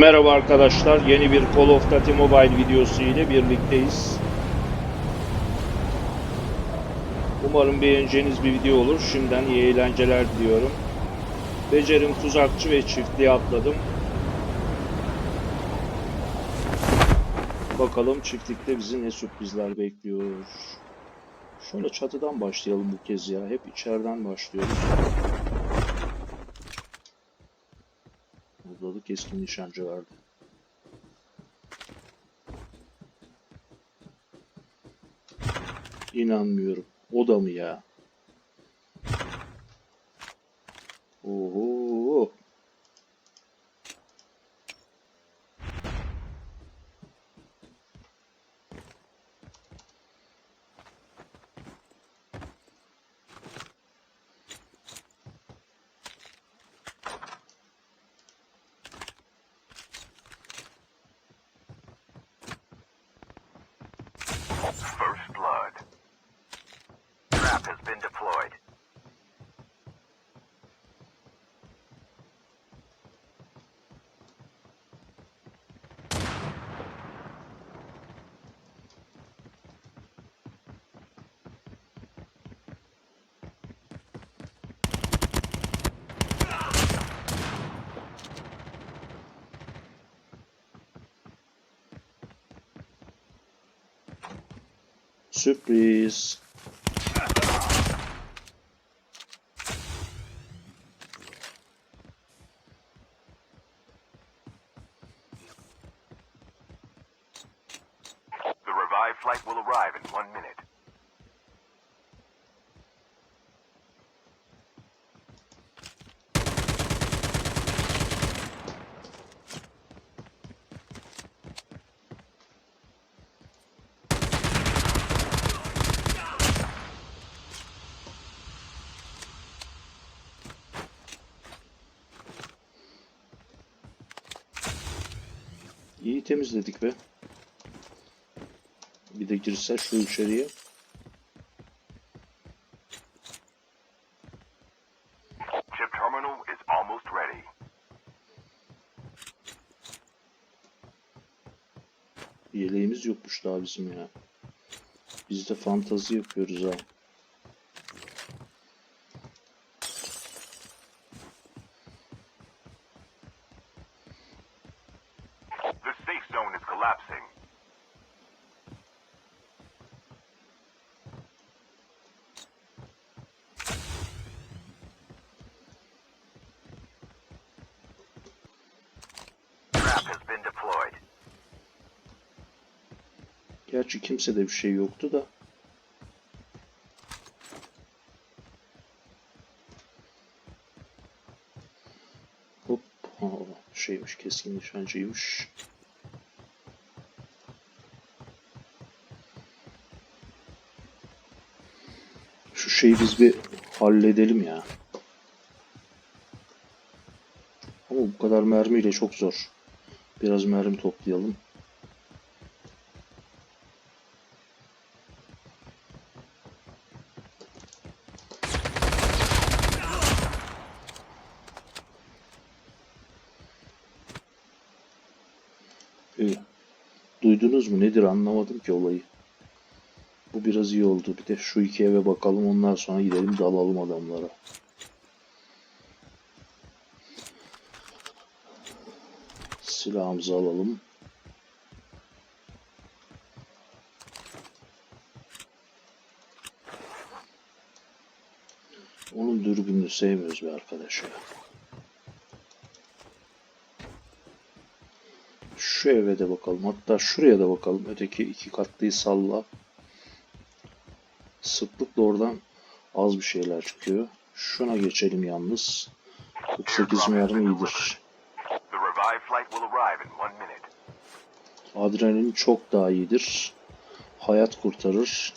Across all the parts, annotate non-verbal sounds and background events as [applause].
Merhaba arkadaşlar. Yeni bir Call of Duty Mobile videosu ile birlikteyiz. Umarım beğeneceğiniz bir video olur. Şimdiden iyi eğlenceler diliyorum. Becerim tuzakçı ve çiftliğe atladım. Bakalım çiftlikte bizi ne sürprizler bekliyor. Şöyle çatıdan başlayalım bu kez ya. Hep içeriden başlıyoruz. Burada da keskin nişancı vardı. İnanmıyorum. O da mı ya? Oho. The revived flight will arrive in one minute. Temizledik be. Bir de girse şu içeriye. Chip terminal is almost ready. Yeleğimiz yokmuş daha bizim ya. Biz de fantazi yapıyoruz ha. Gerçi kimsede bir şey yoktu da. Hop. Ha, şeymiş keskin nişancıymış. Şu şeyi biz bir halledelim ya. Ama bu kadar mermiyle çok zor. Biraz mermi toplayalım. İyi. Duydunuz mu nedir anlamadım ki olayı. Bu biraz iyi oldu. Bir de şu iki eve bakalım ondan sonra gidelim dalalım adamlara. Silahımızı alalım. Onun dürbününü sevmiyoruz be arkadaş ya. Şu eve de bakalım. Hatta şuraya da bakalım. Öteki iki katlıyı salla. Sıklıkla oradan az bir şeyler çıkıyor. Şuna geçelim yalnız. 48 mermi iyidir. The revived flight will arrive in one minute. Adrenalin çok daha iyidir. Hayat kurtarır.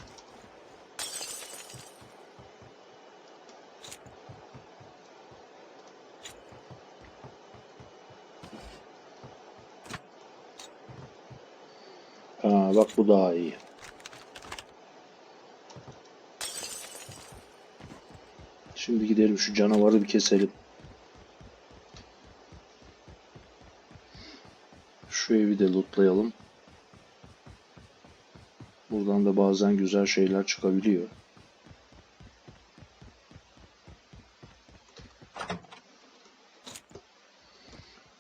Ha, bak bu daha iyi. Şimdi gidelim şu canavarı bir keselim. Şu evi de lootlayalım. Buradan da bazen güzel şeyler çıkabiliyor.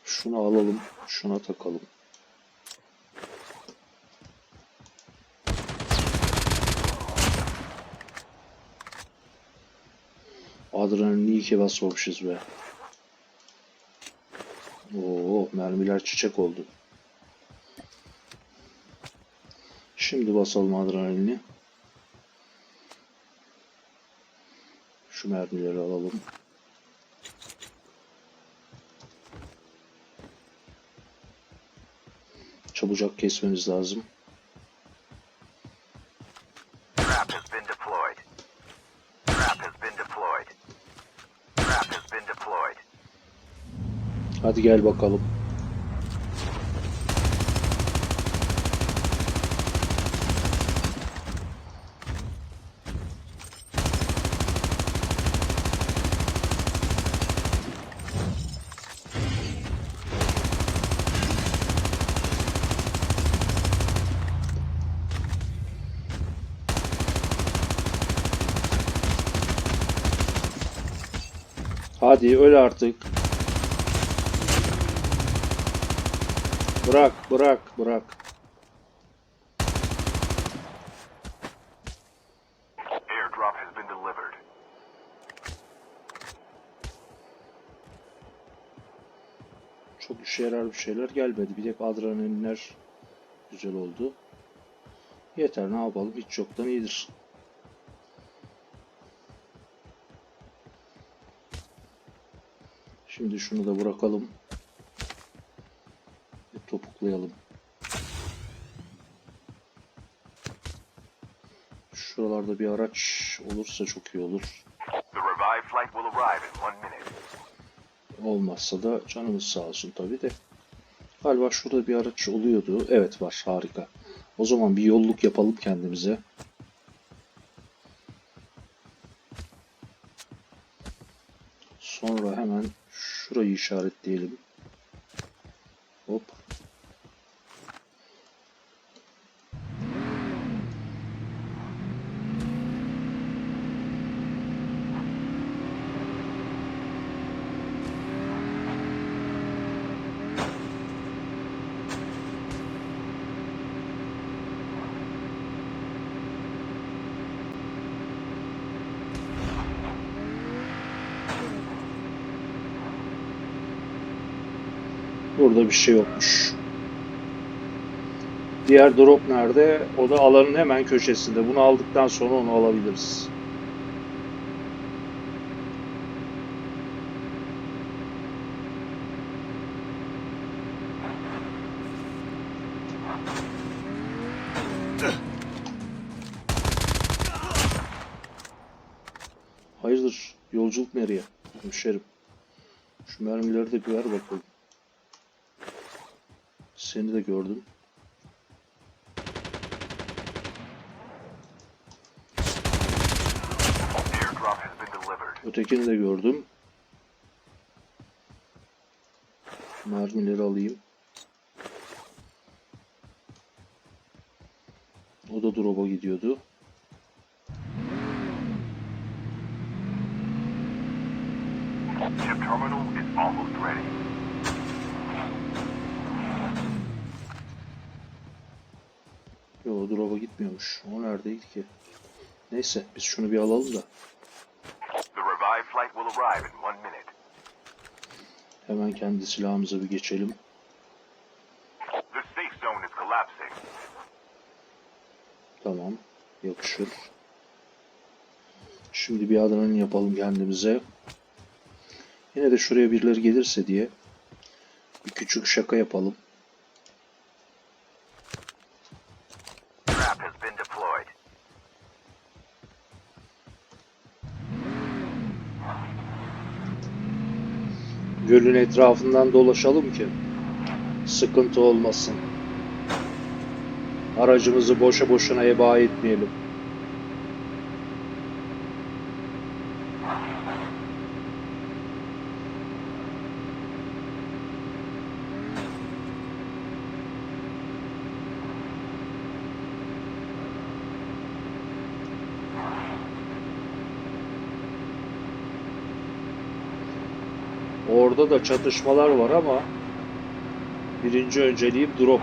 Şunu alalım, şuna takalım. Adrenalin iyi ki basmamışız be. Oo, mermiler çiçek oldu. Şimdi basalım adrenalini. Şu mermileri alalım. Çabucak kesmemiz lazım. Trap has been Hadi öl artık. Bırak, bırak, bırak. Çok işe yarar bir şeyler gelmedi. Bir tek adrenalinler güzel oldu. Yeter ne yapalım hiç yoktan iyidir. Şimdi şunu da bırakalım. Ve topuklayalım. Şuralarda bir araç olursa çok iyi olur. Olmazsa da canımız sağ olsun tabii de. Galiba şurada bir araç oluyordu. Evet var harika. O zaman bir yolluk yapalım kendimize. İşaretleyelim. Hop. Burada bir şey yokmuş. Diğer drop nerede? O da alanın hemen köşesinde. Bunu aldıktan sonra onu alabiliriz. Hayırdır? Yolculuk nereye? Hemşerim. Şu mermileri de bir ver bakalım. Seni de gördüm. Ötekini de gördüm. Mermileri alayım. O da drop'a gidiyordu. Chip terminal is almost ready. Yo drop'a gitmiyormuş. O neredeydi ki? Neyse biz şunu bir alalım da. Hemen kendi silahımıza bir geçelim. Tamam. Yakışır. Şimdi bir adrenalin yapalım kendimize. Yine de şuraya birileri gelirse diye bir küçük şaka yapalım. Gölün etrafından dolaşalım ki sıkıntı olmasın. Aracımızı boşa boşuna heba etmeyelim. Da çatışmalar var ama birinci önceliğim drop.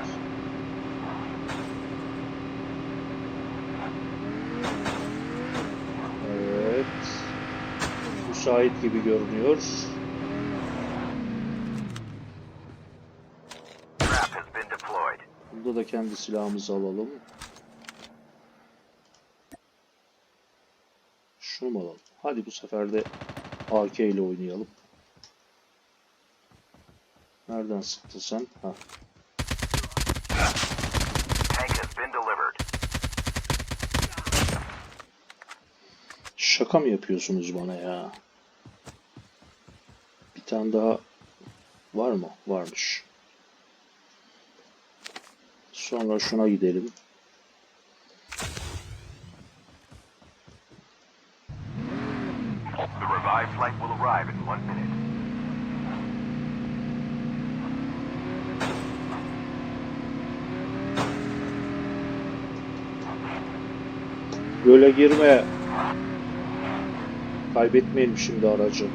Evet. Müsait gibi görünüyor. Bunda da kendi silahımızı alalım. Şunu mu alalım? Hadi bu sefer de AK ile oynayalım. Nereden sıktın sen? Ha. Tank has been delivered. Şaka mı yapıyorsunuz bana ya? Bir tane daha var mı? Varmış. Sonra şuna gidelim. The revived flight will arrive in one minute. Göle girme. Kaybetmeyelim şimdi aracı.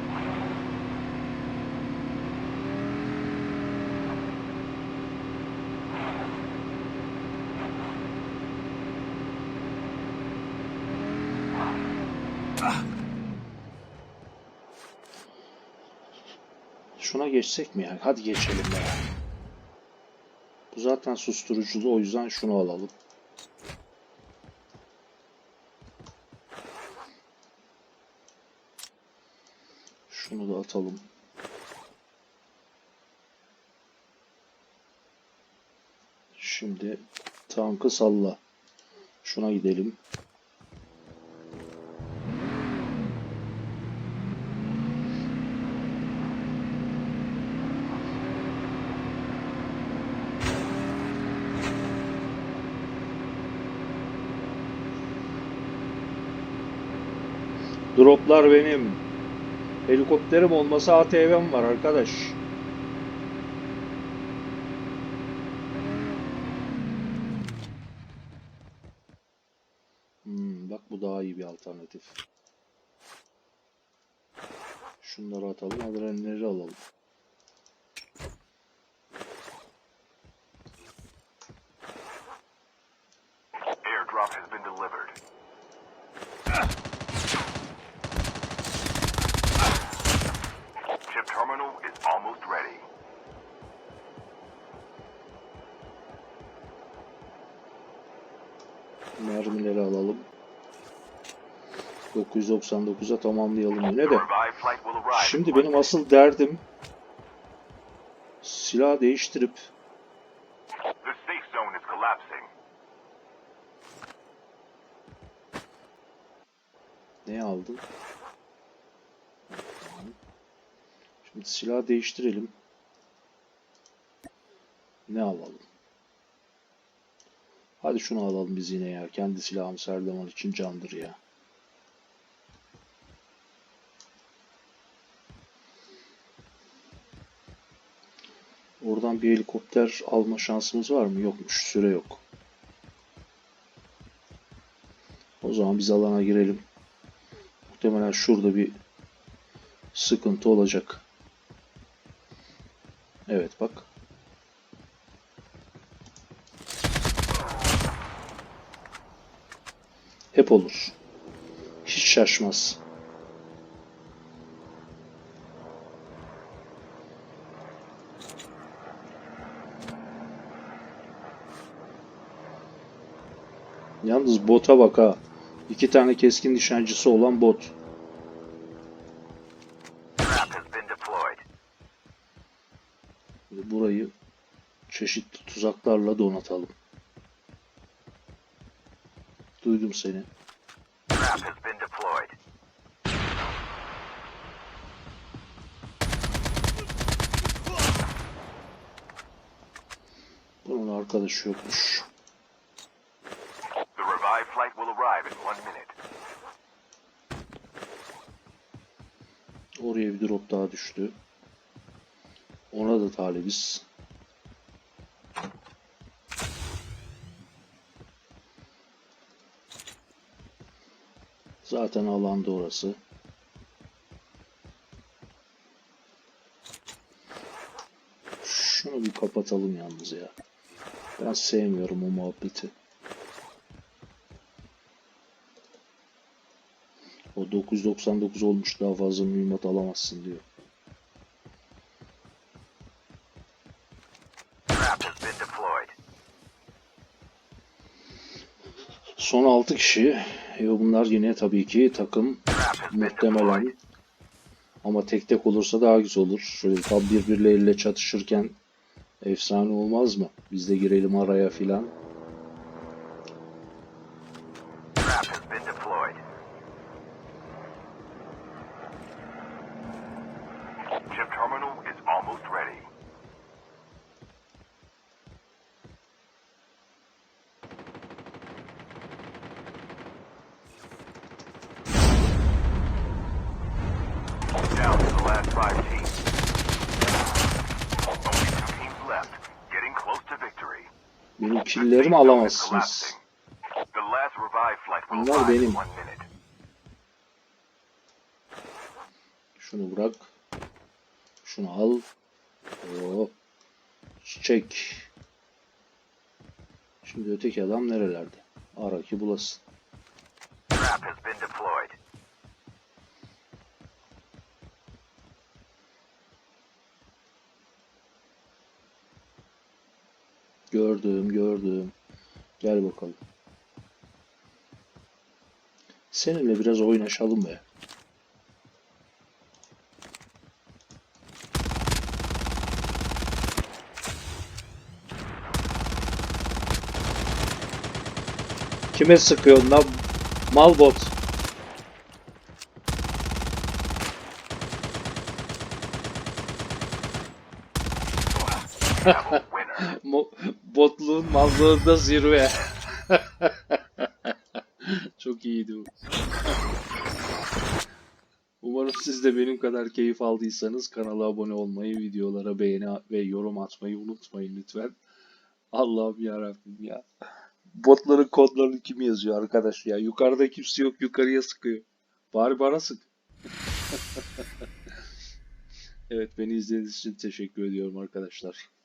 Şuna geçsek mi ya? Hadi geçelim ya. Bu zaten susturuculu o yüzden şunu alalım. Atalım. Şimdi tankı salla. Şuna gidelim. Droplar benim. Helikopterim olmasa ATV'm var arkadaş. Hmm, bak bu daha iyi bir alternatif. Şunları atalım, adrenalleri alalım. Airdrop has been delivered. Chip terminal is almost ready. Mermileri alalım. 999'a tamamlayalım yine de. Şimdi benim asıl derdim silah değiştirip ne aldın? Tamam. Şimdi silah değiştirelim. Ne alalım? Hadi şunu alalım biz yine ya. Kendi silahımız her zaman için candır ya. Oradan bir helikopter alma şansımız var mı? Yokmuş. Süre yok. O zaman biz alana girelim. Muhtemelen şurada bir sıkıntı olacak. Evet bak. Hep olur. Hiç şaşmaz. Yalnız bota bak ha. İki tane keskin nişancısı olan bot. Burayı çeşitli tuzaklarla donatalım. Duydum seni. Bunun arkadaşı yokmuş. The revived flight will arrive in one minute. Oraya bir drop daha düştü. Ona da talibiz. Zaten alanda orası. Şunu bir kapatalım yalnız ya. Ben sevmiyorum o muhabbeti. O 999 olmuş daha fazla mühimmat alamazsın diyor. Son 6 kişi. E bunlar yine tabii ki takım muhtemelen. Ama tek tek olursa daha güzel olur. Şöyle tam birbirleriyle çatışırken efsane olmaz mı? Biz de girelim araya filan. Benim killerimi alamazsınız. Bunlar benim. Şunu bırak. Şunu al. Oo. Çiçek. Şimdi öteki adam nerelerde? Ara ki bulasın. Gördüm, gördüm. Gel bakalım. Seninle biraz oynaşalım be. Kime sıkıyorsun lan? Malbot. Have a winner. Mo- botluğun mallığında zirve. Çok iyiydi bu. Umarım siz de benim kadar keyif aldıysanız kanala abone olmayı, videolara beğeni ve yorum atmayı unutmayın lütfen. Allah'ım yarabbim ya. Botların kodlarını kim yazıyor arkadaş ya? Yukarıda kimse yok, yukarıya sıkıyor. Bari bana sık. [laughs] evet beni izlediğiniz için teşekkür ediyorum arkadaşlar.